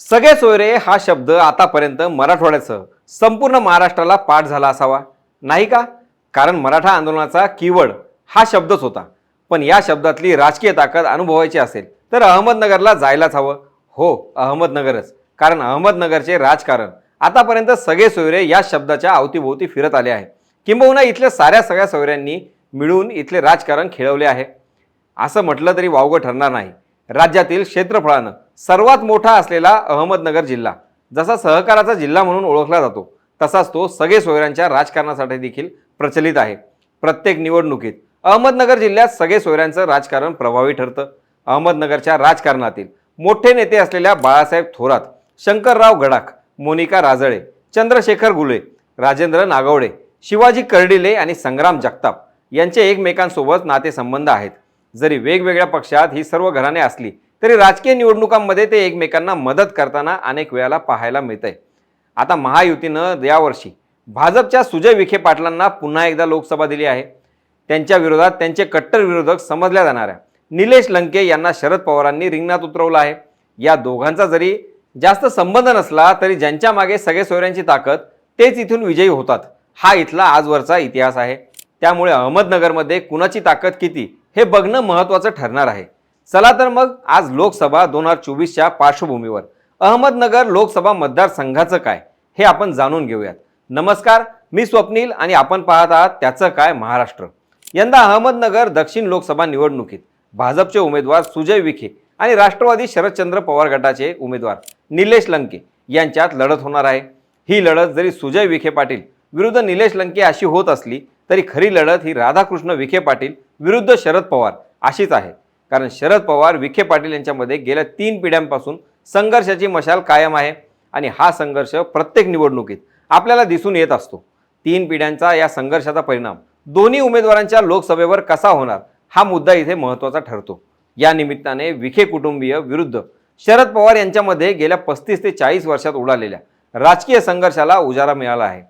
सगळे सोयरे हा शब्द आतापर्यंत मराठवाड्यासह संपूर्ण महाराष्ट्राला पाठ झाला असावा. नाही का? कारण मराठा आंदोलनाचा कीवड हा शब्दच होता. पण या शब्दातली राजकीय ताकद अनुभवायची असेल तर अहमदनगरला जायलाच हवं. हो अहमदनगरच. कारण अहमदनगरचे राजकारण आतापर्यंत सगळे सोयरे या शब्दाच्या अवतीभोवती फिरत आले आहे. किंबहुना इथल्या साऱ्या सगळ्या सोयऱ्यांनी मिळून इथले राजकारण खेळवले आहे. असं म्हटलं तरी वावगं ठरणार नाही. राज्यातील क्षेत्रफळानं सर्वात मोठा असलेला अहमदनगर जिल्हा जसा सहकाराचा जिल्हा म्हणून ओळखला जातो तसाच तो सगळे सोयऱ्यांच्या राजकारणासाठी देखील प्रचलित आहे. प्रत्येक निवडणुकीत अहमदनगर जिल्ह्यात सगळे सोयऱ्यांचं राजकारण प्रभावी ठरतं. अहमदनगरच्या राजकारणातील मोठे नेते असलेल्या बाळासाहेब थोरात शंकरराव गडाख मोनिका राजळे चंद्रशेखर गुले राजेंद्र नागवडे शिवाजी कर्डिले आणि संग्राम जगताप यांचे एकमेकांसोबत नातेसंबंध आहेत. जरी वेगवेगळ्या पक्षात ही सर्व घराणे असली तरी राजकीय निवडणुकांमध्ये ते एकमेकांना मदत करताना अनेक वेळाला पाहायला मिळतंय. आता महायुतीनं यावर्षी भाजपच्या सुजय विखे पाटलांना पुन्हा एकदा लोकसभा दिली आहे. त्यांच्या विरोधात त्यांचे कट्टर विरोधक समजल्या जाणाऱ्या. निलेश लंके यांना शरद पवारांनी रिंगणात उतरवलं आहे. या दोघांचा जरी जास्त संबंध नसला तरी ज्यांच्या मागे सगळे सोयऱ्यांची ताकद तेच इथून विजयी होतात. हा इथला आजवरचा इतिहास आहे. त्यामुळे अहमदनगरमध्ये कुणाची ताकद किती हे बघणं महत्त्वाचं ठरणार आहे. चला तर मग आज लोकसभा दोन हजार चोवीसच्या पार्श्वभूमीवर. अहमदनगर लोकसभा मतदारसंघाचं काय? हे आपण जाणून घेऊयात. नमस्कार मी स्वप्नील आणि आपण पाहत आहात त्याचं काय महाराष्ट्र. यंदा अहमदनगर दक्षिण लोकसभा निवडणुकीत भाजपचे उमेदवार सुजय विखे आणि राष्ट्रवादी शरदचंद्र पवार गटाचे उमेदवार निलेश लंके यांच्यात लढत होणार आहे. ही लढत जरी सुजय विखे पाटील विरुद्ध निलेश लंके अशी होत असली तरी खरी लढत ही राधाकृष्ण विखे पाटील विरुद्ध शरद पवार अशीच आहे. कारण शरद पवार विखे पाटील यांच्यामध्ये गेल्या तीन पिढ्यांपासून संघर्षाची मशाल कायम आहे आणि हा संघर्ष प्रत्येक निवडणुकीत आपल्याला दिसून येत असतो. तीन पिढ्यांचा या संघर्षाचा परिणाम दोन्ही उमेदवारांच्या लोकसभेवर कसा होणार हा मुद्दा इथे महत्त्वाचा ठरतो. या निमित्ताने विखे कुटुंबीय विरुद्ध शरद पवार यांच्यामध्ये गेल्या पस्तीस ते चाळीस वर्षात उडालेल्या राजकीय संघर्षाला उजारा मिळाला आहे.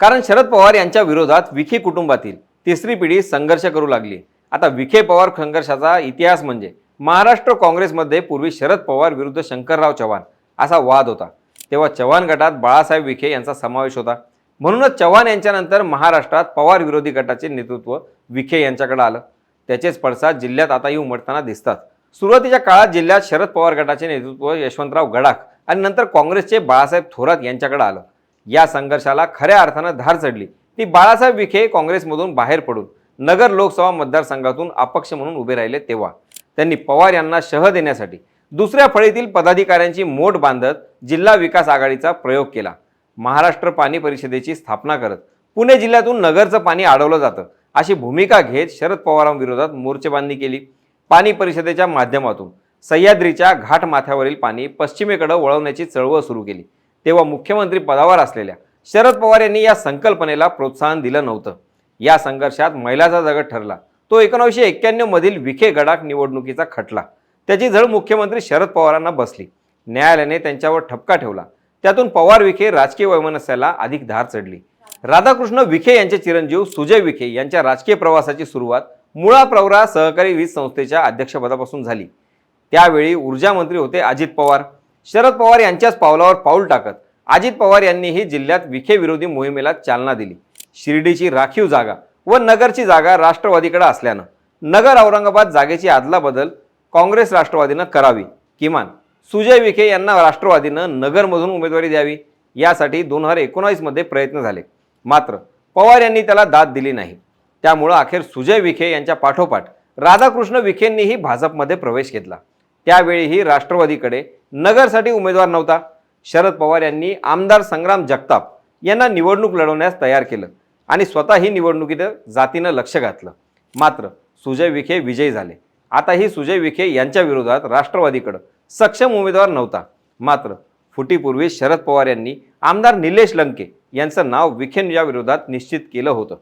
कारण शरद पवार यांच्या विरोधात विखे कुटुंबातील तिसरी पिढी संघर्ष करू लागली. आता विखे पवार संघर्षाचा इतिहास म्हणजे महाराष्ट्र काँग्रेसमध्ये पूर्वी शरद पवार विरुद्ध शंकरराव चव्हाण असा वाद होता. तेव्हा चव्हाण गटात बाळासाहेब विखे यांचा समावेश होता. म्हणूनच चव्हाण यांच्यानंतर महाराष्ट्रात पवार विरोधी गटाचे नेतृत्व विखे यांच्याकडे आलं. त्याचेच पडसाद जिल्ह्यात आताही उमटताना दिसतात. सुरुवातीच्या काळात जिल्ह्यात शरद पवार गटाचे नेतृत्व यशवंतराव गडाख आणि नंतर काँग्रेसचे बाळासाहेब थोरात यांच्याकडे आलं. या संघर्षाला खऱ्या अर्थानं धार चढली. ती बाळासाहेब विखे काँग्रेसमधून बाहेर पडून नगर लोकसभा मतदारसंघातून अपक्ष म्हणून उभे राहिले तेव्हा. त्यांनी पवार यांना शह देण्यासाठी दुसऱ्या फळीतील पदाधिकाऱ्यांची मोठ बांधत जिल्हा विकास आघाडीचा प्रयोग केला. महाराष्ट्र पाणी परिषदेची स्थापना करत पुणे जिल्ह्यातून नगरचं पाणी अडवलं जातं अशी भूमिका घेत शरद पवारांविरोधात मोर्चेबांधणी केली. पाणी परिषदेच्या माध्यमातून सह्याद्रीच्या घाट माथ्यावरील पाणी पश्चिमेकडे वळवण्याची चळवळ सुरू केली. तेव्हा मुख्यमंत्री पदावर असलेल्या शरद पवार यांनी या संकल्पनेला प्रोत्साहन दिलं नव्हतं. या संघर्षात मैलाचा जगत ठरला. तो एकोणीसशे एक्क्याण्णवमधील विखे गडाख निवडणुकीचा खटला. त्याची झळ मुख्यमंत्री शरद पवारांना बसली. न्यायालयाने त्यांच्यावर ठपका ठेवला. त्यातून पवार विखे राजकीय वैमनस्याला अधिक धार चढली. राधाकृष्ण विखे यांचे चिरंजीव सुजय विखे यांच्या राजकीय प्रवासाची सुरुवात मुळा प्रवरा सहकारी वीज संस्थेच्या अध्यक्षपदापासून झाली. त्यावेळी ऊर्जा मंत्री होते अजित पवार. शरद पवार यांच्याच पावलावर पाऊल टाकत अजित पवार यांनीही जिल्ह्यात विखे विरोधी मोहिमेला चालना दिली. शिर्डीची राखीव जागा व नगरची जागा राष्ट्रवादीकडे असल्यानं नगर औरंगाबाद जागेची आदलाबदल काँग्रेस राष्ट्रवादीनं करावी. किमान सुजय विखे यांना राष्ट्रवादीनं नगरमधून उमेदवारी द्यावी यासाठी दोन हजार एकोणावीसमध्ये प्रयत्न झाले. मात्र पवार यांनी त्याला दाद दिली नाही. त्यामुळं अखेर सुजय विखे यांच्या पाठोपाठ राधाकृष्ण विखेंनीही भाजपमध्ये प्रवेश घेतला. त्यावेळीही राष्ट्रवादीकडे नगरसाठी उमेदवार नव्हता. शरद पवार यांनी आमदार संग्राम जगताप यांना निवडणूक लढवण्यास तयार केलं. आणि स्वतःही निवडणुकीत जातीनं लक्ष घातलं. मात्र सुजय विखे विजयी झाले. आताही सुजय विखे यांच्या विरोधात राष्ट्रवादीकडं सक्षम उमेदवार नव्हता. मात्र फुटीपूर्वी शरद पवार यांनी आमदार निलेश लंके यांचं नाव विखेन या विरोधात निश्चित केलं होतं.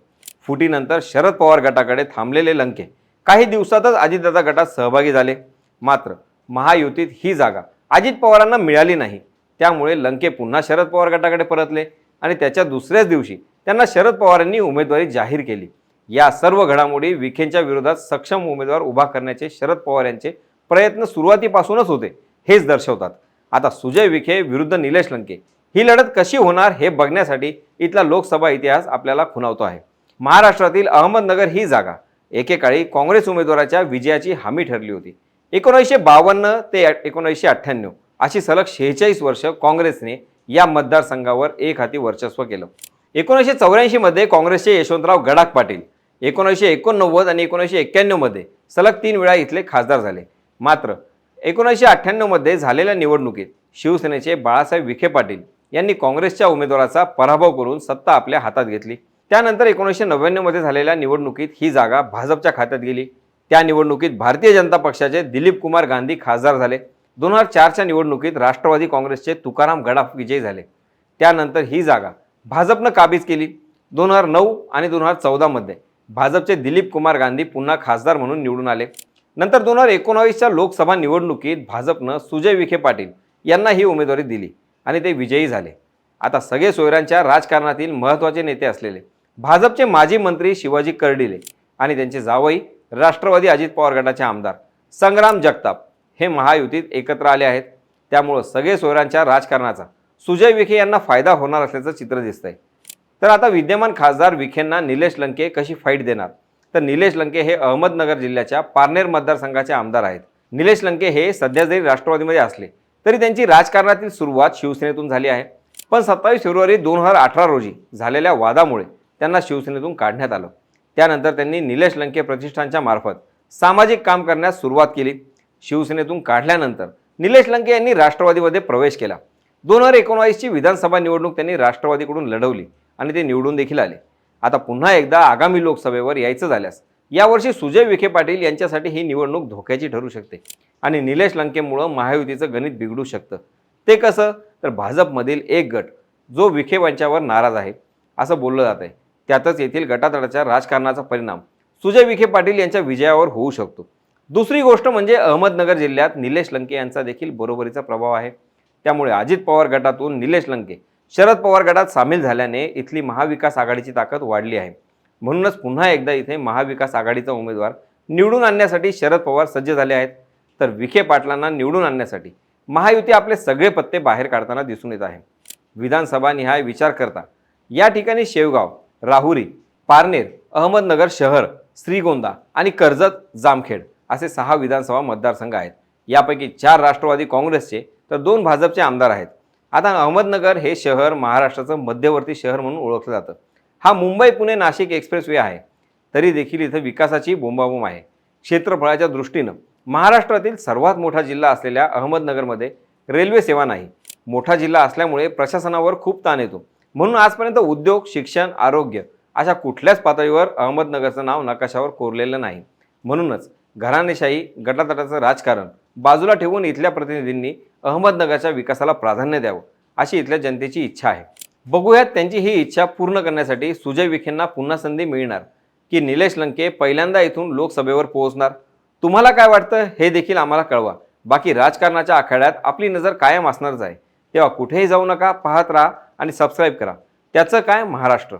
फुटीनंतर शरद पवार गटाकडे थांबलेले लंके काही दिवसातच अजितदादा गटात सहभागी झाले. मात्र महायुतीत ही जागा अजित पवारांना मिळाली नाही. त्यामुळे लंके पुन्हा शरद पवार गटाकडे परतले आणि त्याच्या दुसऱ्याच दिवशी त्यांना शरद पवारांनी उमेदवारी जाहीर केली. या सर्व घडामोडी विखेंच्या विरोधात सक्षम उमेदवार उभा करण्याचे शरद पवार यांचे प्रयत्न सुरुवातीपासूनच होते हेच दर्शवतात. आता सुजय विखे विरुद्ध निलेश लंके. ही लढत कशी होणार हे बघण्यासाठी इथला लोकसभा इतिहास आपल्याला खुणावतो आहे. महाराष्ट्रातील अहमदनगर ही जागा. एकेकाळी काँग्रेस उमेदवाराच्या विजयाची हमी ठरली होती. एकोणीसशे बावन्न ते एकोणीसशे अठ्ठ्याण्णव अशी सलग शेहेचाळीस वर्ष काँग्रेसने या मतदारसंघावर एक हाती वर्चस्व केलं. एकोणीसशे चौऱ्याऐंशीमध्ये काँग्रेसचे यशवंतराव गडाख पाटील एकोणीसशे एकोणनव्वद आणि एकोणीसशे एक्क्याण्णवमध्ये सलग तीन वेळा इथले खासदार झाले. मात्र एकोणीसशे अठ्ठ्याण्णवमध्ये झालेल्या निवडणुकीत शिवसेनेचे बाळासाहेब विखे पाटील यांनी काँग्रेसच्या उमेदवाराचा पराभव करून सत्ता आपल्या हातात घेतली. त्यानंतर एकोणीसशे नव्याण्णवमध्ये झालेल्या निवडणुकीत ही जागा भाजपच्या खात्यात गेली. त्या निवडणुकीत भारतीय जनता पक्षाचे दिलीप कुमार गांधी खासदार झाले. दोन हजार चारच्या निवडणुकीत राष्ट्रवादी काँग्रेसचे तुकाराम गडाफ विजयी झाले. त्यानंतर ही जागा भाजपनं काबीज केली दोन हजार नऊ आणि दोन हजार चौदामध्ये भाजपचे दिलीप कुमार गांधी पुन्हा खासदार म्हणून निवडून आले. नंतर दोन हजार एकोणावीसच्या लोकसभा निवडणुकीत भाजपनं सुजय विखे पाटील यांना ही उमेदवारी दिली आणि ते विजयी झाले. आता सगळे सोयऱ्यांच्या राजकारणातील महत्त्वाचे नेते असलेले भाजपचे माजी मंत्री शिवाजी कर्डिले आणि त्यांचे जावई राष्ट्रवादी अजित पवार गटाचे आमदार संग्राम जगताप हे महायुतीत एकत्र आले आहेत. त्यामुळं सगळे सोयऱ्यांच्या राजकारणाचा सुजय विखे यांना फायदा होणार असल्याचं चित्र दिसतंय. तर आता विद्यमान खासदार विखेंना निलेश लंके कशी फाईट देणार? तर निलेश लंके हे अहमदनगर जिल्ह्याच्या पारनेर मतदारसंघाचे आमदार आहेत. निलेश लंके हे सध्या जरी राष्ट्रवादीमध्ये असले तरी त्यांची राजकारणातील सुरुवात शिवसेनेतून झाली आहे. पण सत्तावीस फेब्रुवारी दोन हजार अठरा रोजी झालेल्या वादामुळे त्यांना शिवसेनेतून काढण्यात आलं. त्यानंतर त्यांनी निलेश लंके प्रतिष्ठानच्या मार्फत सामाजिक काम करण्यास सुरुवात केली. शिवसेनेतून काढल्यानंतर निलेश लंके यांनी राष्ट्रवादीमध्ये प्रवेश केला. दोन हजार एकोणावीसची विधानसभा निवडणूक त्यांनी राष्ट्रवादीकडून लढवली आणि ते निवडून देखील आले. आता पुन्हा एकदा आगामी लोकसभेवर यायचं झाल्यास यावर्षी सुजय विखे पाटील यांच्यासाठी ही निवडणूक धोक्याची ठरू शकते आणि निलेश लंकेमुळं महायुतीचं गणित बिघडू शकतं. ते कसं? तर भाजपमधील एक गट जो विखे यांच्यावर नाराज आहे असं बोललं जात आहे त्यातच येथील गटातडाच्या राजकारणाचा परिणाम सुजय विखे पाटील यांच्या विजयावर होऊ शकतो. दुसरी गोष्ट म्हणजे अहमदनगर जिल्ह्यात निलेश लंके यांचा देखील बरोबरीचा प्रभाव आहे. त्यामुळे अजित पवार गटातून निलेश लंके शरद पवार गटात सामील झाल्याने इथली महाविकास आघाडीची ताकद वाढली आहे. म्हणूनच पुन्हा एकदा इथे महाविकास आघाडीचा उमेदवार निवडून आणण्यासाठी शरद पवार सज्ज झाले आहेत. तर विखे पाटलांना निवडून आणण्यासाठी महायुती आपले सगळे पत्ते बाहेर काढताना दिसून येत आहे. विधानसभा निहाय विचार करता या ठिकाणी शेवगाव राहुरी पारनेर अहमदनगर शहर श्रीगोंदा आणि कर्जत जामखेड असे सहा विधानसभा मतदारसंघ आहेत. यापैकी चार राष्ट्रवादी काँग्रेसचे तर दोन भाजपचे आमदार आहेत. आता अहमदनगर हे शहर महाराष्ट्राचं मध्यवर्ती शहर म्हणून ओळखलं जातं. हा मुंबई पुणे नाशिक एक्सप्रेसवे आहे. तरी देखील इथं विकासाची बोंबाबोंब आहे. क्षेत्रफळाच्या दृष्टीनं महाराष्ट्रातील सर्वात मोठा जिल्हा असलेल्या अहमदनगरमध्ये रेल्वे सेवा नाही. मोठा जिल्हा असल्यामुळे प्रशासनावर खूप ताण येतो. म्हणून आजपर्यंत उद्योग शिक्षण आरोग्य अशा कुठल्याच पातळीवर अहमदनगरचं नाव नकाशावर कोरलेलं नाही. म्हणूनच घराणेशाही गटातटाचं राजकारण बाजूला ठेवून इथल्या प्रतिनिधींनी अहमदनगरच्या विकासाला प्राधान्य द्यावं अशी इथल्या जनतेची इच्छा आहे. बघूयात त्यांची ही इच्छा पूर्ण करण्यासाठी सुजय विखेंना पुन्हा संधी मिळणार की निलेश लंके पहिल्यांदा इथून लोकसभेवर पोहोचणार? तुम्हाला काय वाटतं? हे देखील आम्हाला कळवा. बाकी राजकारणाच्या आखाड्यात आपली नजर कायम असणारच आहे. तेव्हा कुठेही जाऊ नका पाहत राहा आणि सबस्क्राईब करा. त्याचं काय? महाराष्ट्र.